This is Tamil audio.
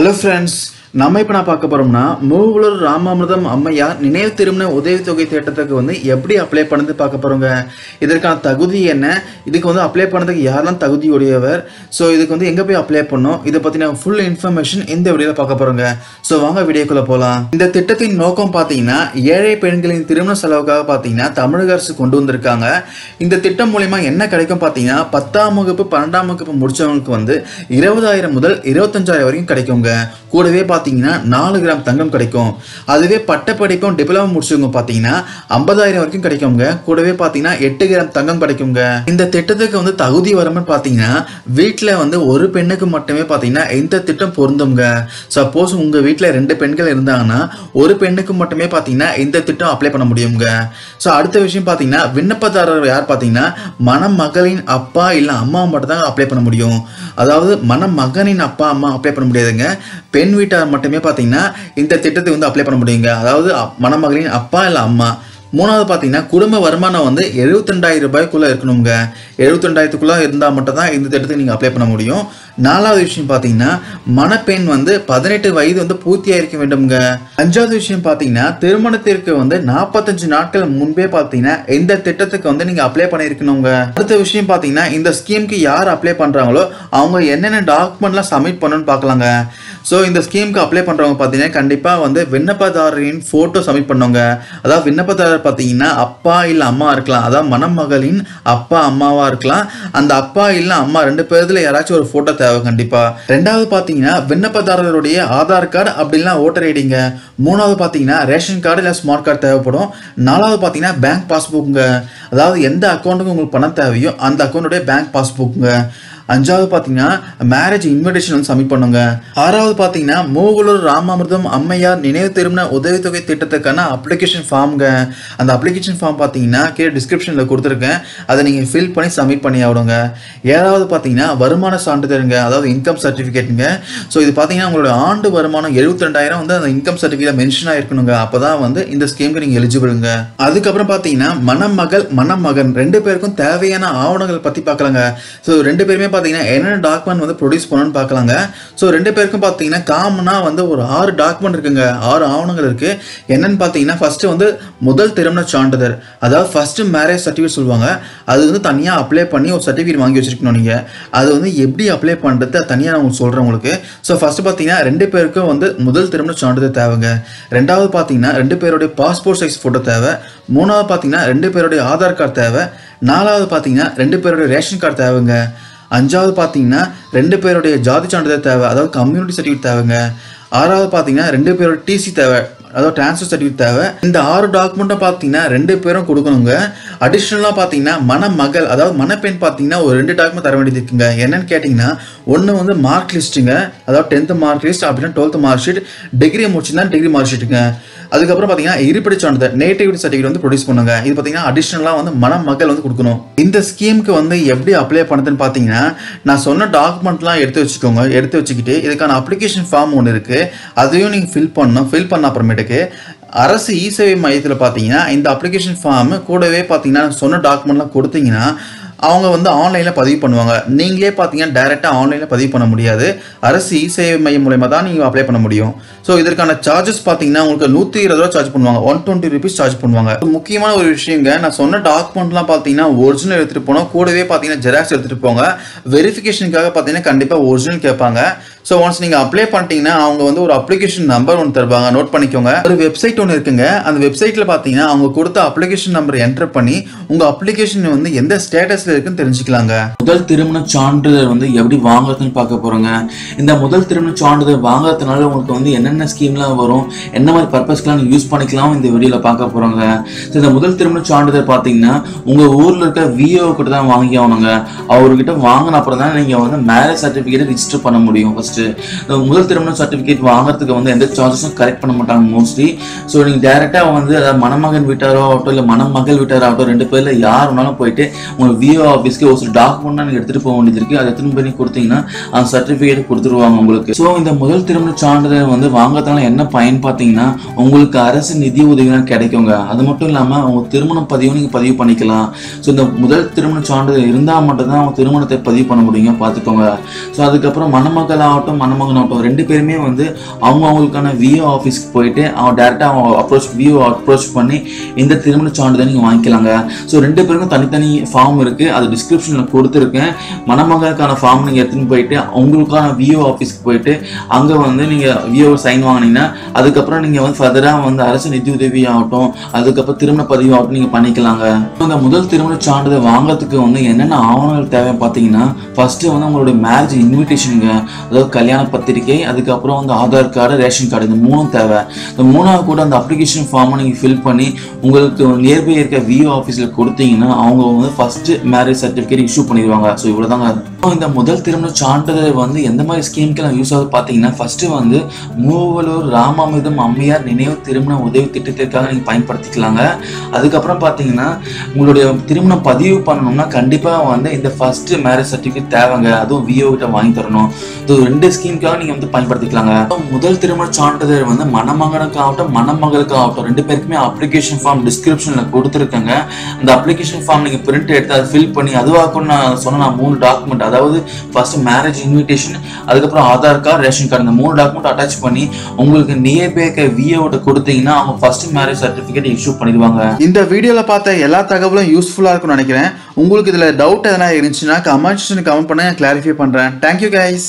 Hello friends, நம்ம இப்போ நான் பார்க்க போகிறோம்னா மூவலூர் ராமாமிர்தம் அம்மையார் நினைவு திருமண உதவித்தொகை திட்டத்துக்கு வந்து எப்படி அப்ளை பண்ணது பார்க்க போகிறோங்க இதற்கான தகுதி என்ன? இதுக்கு வந்து அப்ளை பண்ணதுக்கு யாரெல்லாம் தகுதியுடையவர்? ஸோ இதுக்கு வந்து எங்கே போய் அப்ளை பண்ணோம்? இதை பற்றின ஃபுல் இன்ஃபர்மேஷன் இந்த வீடியோவில் பார்க்க போகிறோங்க ஸோ வாங்க வீடியோக்குள்ளே போகலாம் இந்த திட்டத்தின் நோக்கம் பார்த்தீங்கன்னா ஏழை பெண்களின் திருமண செலவுக்காக பார்த்தீங்கன்னா தமிழக அரசு கொண்டு வந்திருக்காங்க. இந்த திட்டம் மூலயமா என்ன கிடைக்கும் பார்த்தீங்கன்னா பத்தாம் வகுப்பு பன்னெண்டாம் வகுப்பு முடிச்சவங்களுக்கு வந்து இருபதாயிரம் முதல் இருபத்தஞ்சாயிரம் வரைக்கும் கிடைக்குங்க. கூடவே பார்த்தீங்கன்னா நாலு கிராம் தங்கம் கிடைக்கும். அதுவே பட்டப்படிப்பும் டிப்ளமோ முடிச்சவங்க பார்த்தீங்கன்னா ஐம்பதாயிரம் வரைக்கும் கிடைக்குங்க கூடவே பார்த்தீங்கன்னா எட்டு கிராம் தங்கம் கிடைக்குங்க இந்த திட்டத்துக்கு வந்து தகுதி வரம்புன்னு பார்த்தீங்கன்னா வீட்டில் வந்து ஒரு பெண்ணுக்கு மட்டுமே பார்த்தீங்கன்னா இந்த திட்டம் பொருந்துங்க சப்போஸ் உங்கள் வீட்டில் ரெண்டு பெண்கள் இருந்தாங்கன்னா ஒரு பெண்ணுக்கு மட்டுமே பார்த்தீங்கன்னா இந்த திட்டம் அப்ளை பண்ண முடியுங்க ஸோ அடுத்த விஷயம் பார்த்தீங்கன்னா விண்ணப்பதாரர் யார் பார்த்தீங்கன்னா மணமகளின் அப்பா இல்லை அம்மா மட்டும் தான் அப்ளை பண்ண முடியும். அதாவது மணமகனின் அப்பா அம்மா அப்ளை பண்ண முடியாதுங்க. பெண் வீட்டார் மட்டுமே பார்த்தீங்கன்னா இந்த திட்டத்தை வந்து அப்ளை பண்ண முடியுங்க. அதாவது மணமகளின் அப்பா இல்லை அம்மா. மூணாவது பார்த்தீங்கன்னா குடும்ப வருமானம் வந்து 72000 ரூபாய்க்குள்ளே இருக்கணுங்க. 72000க்குள்ளே இருந்தால் மட்டும் தான் இந்த திட்டத்துக்கு நீங்கள் அப்ளை பண்ண முடியும். நாலாவது விஷயம் பார்த்தீங்கன்னா மணப்பெண் வந்து பதினெட்டு வயது வந்து பூர்த்தியாயிருக்க வேண்டும்ங்க. அஞ்சாவது விஷயம் பார்த்தீங்கன்னா திருமணத்திற்கு வந்து நாற்பத்தஞ்சு நாட்கள் முன்பே பார்த்தீங்கன்னா இந்த திட்டத்துக்கு வந்து நீங்கள் அப்ளை பண்ணியிருக்கணுங்க. அடுத்த விஷயம் பார்த்தீங்கன்னா இந்த ஸ்கீமுக்கு யார் அப்ளை பண்ணுறாங்களோ அவங்க என்னென்ன டாக்குமெண்ட்லாம் சப்மிட் பண்ணணும்னு பார்க்கலாங்க. ஸோ இந்த ஸ்கீமுக்கு அப்ளை பண்ணுறவங்க பார்த்தீங்கன்னா கண்டிப்பாக வந்து விண்ணப்பதாரரின் ஃபோட்டோ சப்மிட் பண்ணுங்க. அதாவது விண்ணப்பதாரர் பார்த்தீங்கன்னா அப்பா இல்லை அம்மா இருக்கலாம். அதாவது மணமகளின் அப்பா அம்மாவாக இருக்கலாம். அந்த அப்பா இல்லை அம்மா ரெண்டு பேர்ல யாராச்சும் ஒரு ஃபோட்டோ தேவை கண்டிப்பாக ரெண்டாவது பார்த்தீங்கன்னா விண்ணப்பதாரருடைய ஆதார் கார்டு அப்படின்னா ஓட்டர் ஐடிங்க மூணாவது பார்த்தீங்கன்னா ரேஷன் கார்டு இல்லை ஸ்மார்ட் கார்டு தேவைப்படும். நாலாவது பார்த்தீங்கன்னா பேங்க் பாஸ்புக்குங்க அதாவது எந்த அக்கௌண்ட்டுக்கு உங்களுக்கு பணம் தேவையோ அந்த அக்கௌண்ட்டுடைய பேங்க் பாஸ்புக்குங்க அஞ்சாவது பார்த்தீங்கன்னா மேரேஜ் இன்விடேஷன் வந்து சப்மிட் பண்ணுங்க. ஆறாவது பார்த்தீங்கன்னா மூவலூர் ராமாமிர்தம் அம்மையார் நினைவு திரும்பின உதவித்தொகை திட்டத்துக்கான அப்ளிகேஷன் ஃபார்ம்ங்க அந்த அப்ளிகேஷன் ஃபார்ம் பார்த்தீங்கன்னா கீழே டிஸ்கிரிப்ஷனில் கொடுத்துருக்கேன். அதை நீங்கள் ஃபில் பண்ணி சப்மிட் பண்ணி ஆகணுங்க. ஏழாவது பார்த்தீங்கன்னா வருமான சான்றிதழுங்க அதாவது இன்கம் சர்டிஃபிகேட்டுங்க ஸோ இது பார்த்தீங்கன்னா உங்களோட ஆண்டு வருமானம் 72000 வந்து அந்த இன்கம் சர்டிஃபிகேட் மென்ஷன் ஆயிருக்கணுங்க. அப்போ தான் வந்து இந்த ஸ்கீமுக்கு நீங்கள் எலிஜிபிளுங்க அதுக்கப்புறம் பார்த்தீங்கன்னா மணமகள் மணமகன். ரெண்டு பேருக்கும் தேவையான ஆவணங்கள் பற்றி பார்க்கலாங்க ஸோ ரெண்டு பேருமே பார்த்தீங்கன்னா என்னென்ன டாக்குமெண்ட் வந்து ப்ரொடியூஸ் பண்ணணும்னு பார்க்கலாங்க. ஸோ ரெண்டு பேருக்கும் பார்த்தீங்கன்னா காமனாக வந்து ஒரு ஆறு டாக்குமெண்ட் இருக்குங்க. ஆறு ஆவணங்கள் இருக்குது என்னென்னு பார்த்தீங்கன்னா ஃபஸ்ட்டு வந்து முதல் திருமண சான்றிதழ். அதாவது ஃபஸ்ட்டு மேரேஜ் சர்டிஃபிகேட் சொல்லுவாங்க. அது வந்து தனியாக அப்ளை பண்ணி ஒரு சர்டிஃபிகேட் வாங்கி வச்சிருக்கணும் நீங்கள் அது வந்து எப்படி அப்ளை பண்ணுறது தனியாக நான் உங்களுக்கு சொல்கிறேன் உங்களுக்கு. ஸோ ஃபஸ்ட்டு பார்த்தீங்கன்னா ரெண்டு பேருக்கும் வந்து முதல் திருமண சான்றிதழ் தேவைங்க. ரெண்டாவது பார்த்தீங்கன்னா ரெண்டு பேருடைய பாஸ்போர்ட் சைஸ் ஃபோட்டோ தேவை. மூணாவது பார்த்தீங்கன்னா ரெண்டு பேருடைய ஆதார் கார்டு தேவை. நாலாவது பார்த்தீங்கன்னா ரெண்டு பேருடைய ரேஷன் கார்டு தேவைங்க. அஞ்சாவது பார்த்தீங்கன்னா ரெண்டு பேருடைய ஜாதி சான்றிதழ் தேவை அதாவது கம்யூனிட்டி சர்டிஃபிகேட் தேவைங்க. ஆறாவது பார்த்தீங்கன்னா ரெண்டு பேரோட டிசி தேவை அதாவது ட்ரான்ஸ்ஃபர் சர்டிஃபிகேட் தேவை. இந்த ஆறு டாக்குமெண்ட்டும் பார்த்தீங்கன்னா ரெண்டு பேரும் கொடுக்கணுங்க. அடிஷ்னலாக பார்த்தீங்கன்னா மணமகள் அதாவது மணப்பெண் பார்த்தீங்கன்னா ஒரு ரெண்டு டாக்குமெண்ட் தர வேண்டியது இருக்குங்க. என்னன்னு கேட்டிங்கன்னா ஒன்று வந்து மார்க் லிஸ்ட்டுங்க அதாவது டென்த்து மார்க் லிஸ்ட் அப்படின்னா டுவெல்த் மார்க் ஷீட் டிகிரி முடிச்சுருந்தா டிகிரி மார்க் ஷீட்டுங்க அதுக்கப்புறம் பார்த்தீங்கன்னா இருப்பிட சான்றிதழ் நேட்டிவிட்டி சர்டிஃபிகேட் வந்து ப்ரொடியூஸ் பண்ணுங்க. இது பார்த்தீங்கன்னா அடிஷ்னலாக வந்து மணமகள் வந்து கொடுக்கணும். இந்த ஸ்கீமுக்கு வந்து எப்படி அப்ளை பண்ணுதுன்னு பார்த்தீங்கன்னா நான் சொன்ன டாக்குமெண்ட்லாம் எடுத்து வச்சுக்கோங்க. எடுத்து வச்சுக்கிட்டு இதுக்கான அப்ளிகேஷன் ஃபார்ம் ஒன்று இருக்குது அதையும் நீங்கள் ஃபில் பண்ணணும். ஃபில் பண்ண அப்புறமேட்டுக்கு அரசு இ சேவை மையத்தில் பார்த்தீங்கன்னா இந்த அப்ளிகேஷன் ஃபார்ம் கூடவே பார்த்தீங்கன்னா சொன்ன டாக்குமெண்ட்லாம் கொடுத்தீங்கன்னா அவங்க வந்து ஆன்லைனில் பதிவு பண்ணுவாங்க. நீங்களே பார்த்தீங்கன்னா டேரெக்டாக ஆன்லைனில் பதிவு பண்ண முடியாது. அரசு இ சேவை மையம் மூலயமா தான் நீங்கள் அப்ளை பண்ண முடியும். ஸோ இதற்கான சார்ஜஸ் பார்த்தீங்கன்னா உங்களுக்கு நூற்றி இருபது ரூபா சார்ஜ் பண்ணுவாங்க. ஒன் டுவெண்ட்டி ருபீஸ் சார்ஜ் பண்ணுவாங்க. முக்கியமான ஒரு விஷயங்க நான் சொன்ன டாக்குமெண்ட்லாம் பார்த்தீங்கன்னா ஒரிஜினல் எடுத்துகிட்டு போனோம் கூடவே பார்த்தீங்கன்னா ஜெராக்ஸ் எடுத்துகிட்டு போங்க. வெரிஃபிகேஷனுக்காக பார்த்தீங்கன்னா கண்டிப்பாக ஒரிஜினல் கேட்பாங்க. ஸோ ஒன்ஸ் நீங்கள் அப்ளை பண்ணிட்டீங்கன்னா அவங்க வந்து ஒரு அப்ளிகேஷன் நம்பர் ஒன்று தருவாங்க. நோட் பண்ணிக்கோங்க. ஒரு வெப்சைட் ஒன்று இருக்குங்க. அந்த வெப்சைட்டில் பார்த்தீங்கன்னா அவங்க கொடுத்த அப்ளிகேஷன் நம்பர் என்டர் பண்ணி உங்கள் அப்ளிகேஷன் வந்து எந்த ஸ்டேட்டஸில் இருக்குன்னு தெரிஞ்சுக்கலாங்க. முதல் திருமண சான்றிதழ் வந்து எப்படி வாங்குறதுன்னு பார்க்க போகிறோங்க இந்த முதல் திருமண சான்றிதழ் வாங்குறதுனால உங்களுக்கு வந்து என்னென்ன ஸ்கீம்லாம் வரும் என்ன மாதிரி பர்பஸ்க்கெலாம் நீங்கள் யூஸ் பண்ணிக்கலாம் இந்த வீடியோவில் பார்க்க போகிறோங்க ஸோ இந்த முதல் திருமண சான்றிதழ் பார்த்தீங்கன்னா உங்கள் ஊரில் இருக்க விஓ கிட்ட தான் வாங்கி ஆகணுங்க. அவர்கிட்ட வாங்கின அப்புறம் தான் நீங்கள் வந்து மேரேஜ் சர்டிஃபிகேட் ரிஜிஸ்டர் பண்ண முடியும். ஃபர்ஸ்ட் முதல் திருமண சர்டிஃபிகேட் வாங்குறதுக்கு வந்து எந்த சார்ஜஸும் கரெக்ட் பண்ண மாட்டாங்க மோஸ்ட்லி ஸோ நீங்க டேரெக்டாக வந்து அதாவது மணமகன் வீட்டாரோ ஆகட்டும் இல்லை மணமகள் வீட்டாரோ ஆகட்டும் ரெண்டு பேரில் யார் வேணாலும் போயிட்டு உங்களுக்கு விஓ ஆஃபீஸ்க்கு ஒரு சில டாக்குமெண்ட் நீங்கள் எடுத்துட்டு போக வேண்டியது இருக்கு. அதை எடுத்துன்னு போய் கொடுத்தீங்கன்னா அந்த சர்டிஃபிகேட் கொடுத்துருவாங்க உங்களுக்கு. ஸோ இந்த முதல் திருமண சான்றிதழ் வந்து வாங்குறதுனால என்ன பயன் பார்த்தீங்கன்னா உங்களுக்கு அரசு நிதி உதவிலாம் கிடைக்குங்க. அது மட்டும் இல்லாமல் அவங்க திருமணம் பதிவும் நீங்கள் பதிவு பண்ணிக்கலாம். ஸோ இந்த முதல் திருமண சான்றிதழ் இருந்தால் மட்டும்தான் அவங்க திருமணத்தை பதிவு பண்ண முடியுங்க பார்த்துக்கோங்க ஸோ அதுக்கப்புறம் மணமகள் ஆகட்டும் மணமகன் ஆகட்டும் ரெண்டு பேருமே வந்து அவங்க அவங்களுக்கான விஓ ஆஃபீஸ்க்கு போயிட்டு அவங்க டேரெக்டாக அவங்க அப்ரோச் விஓ அப்ரோச் பண்ணி இந்த திருமண சான்றிதழ் நீங்கள் வாங்கிக்கலாங்க. ஸோ ரெண்டு பேருக்கும் தனித்தனி ஃபார்ம் இருக்குது அது டிஸ்கிரிப்ஷனில் கொடுத்துருக்கேன். மணமகனுக்கான ஃபார்ம் நீங்கள் எடுத்துன்னு போயிட்டு உங்களுக்கான விஓ ஆஃபீஸ்க்கு போயிட்டு அங்கே வந்து நீங்கள் விஓ சைன் வாங்கினீங்கன்னா அதுக்கப்புறம் நீங்கள் வந்து ஃபர்தராக வந்து அரசு நிதி உதவி ஆகட்டும் அதுக்கப்புறம் திருமண பதிவு ஆகட்டும் நீங்கள் பண்ணிக்கலாங்க. இந்த முதல் திருமண சான்றிதழ் வாங்குறதுக்கு வந்து என்னென்ன ஆவணங்கள் தேவை பார்த்தீங்கன்னா ஃபர்ஸ்ட்டு வந்து உங்களுடைய மேரேஜ் இன்விடேஷனுங்க அதாவது கல்யாண பத்திரிக்கை அதுக்கப்புறம் வந்து ஆதார் கார்டு ரேஷன் கார்டு இந்த மூணும் தேவை. இந்த மூணாவது கூட அந்த அப்ளிகேஷன் ஃபார்மை நீங்கள் ஃபில் பண்ணி உங்களுக்கு நியர்பை இருக்க விஓ ஆஃபீஸில் கொடுத்தீங்கன்னா அவங்க வந்து ஃபஸ்ட்டு மேரேஜ் சர்டிஃபிகேட் இஷ்யூ பண்ணிடுவாங்க. ஸோ இவ்வளோதாங்க இந்த முதல் திருமண சான்றிதழ் வந்து எந்த மாதிரி ஸ்கீம்க்கெல்லாம் யூஸ் ஆகுது பார்த்தீங்கன்னா ஃபஸ்ட்டு வந்து மூவலூர் ராமாமிர்தம் அம்மையார் நினைவு திருமண உதவி திட்டத்திற்காக நீங்கள் பயன்படுத்திக்கலாங்க. அதுக்கப்புறம் பார்த்தீங்கன்னா உங்களுடைய திருமணம் பதிவு பண்ணணும்னா கண்டிப்பாக வந்து இந்த ஃபஸ்ட்டு மேரேஜ் சர்டிஃபிகேட் தேவைங்க. அதுவும் விஓ கிட்ட வாங்கி தரணும். இது ரெண்டு ஸ்கீமுக்காக நீங்கள் வந்து பயன்படுத்திக்கலாங்க. முதல் திருமண சான்றிதழ் வந்து மணமகனுக்காகட்டும் மணமகளுக்காகட்டும் ரெண்டு பேருக்குமே அப்ளிகேஷன் ஃபார்ம் டிஸ்கிரிப்ஷனில் கொடுத்துருக்கேங்க. அந்த அப்ளிகேஷன் ஃபார்ம் நீங்கள் பிரிண்ட் எடுத்து அதை ஃபில் பண்ணி அதுவாக நான் சொன்ன நான் மூணு டாக்குமெண்ட் அதாவது ஃபர்ஸ்ட் மேரேஜ் இன்விடேஷன் அதுக்கப்புறம் ஆதார் கார்டு ரேஷன் கார்டு இந்த மூணு டாக்குமெண்ட் அட்டாச் பண்ணி உங்களுக்கு நியபேக்க விஓட்ட கொடுத்தீங்கன்னா அவங்க ஃபர்ஸ்ட் மேரேஜ் சர்டிஃபிகேட் இஷ்யூ பண்ணிடுவாங்க. இந்த வீடியோவில் பார்த்த எல்லா தகவலும் யூஸ்ஃபுல்லாக இருக்கும்னு நினைக்கிறேன். உங்களுக்கு இதில் டவுட் எதனா இருந்துச்சுன்னா கமெண்ட் செக்ஷன் கமெண்ட் பண்ண கிளாரிஃபை பண்ணுறேன் தேங்க்யூ கைஸ்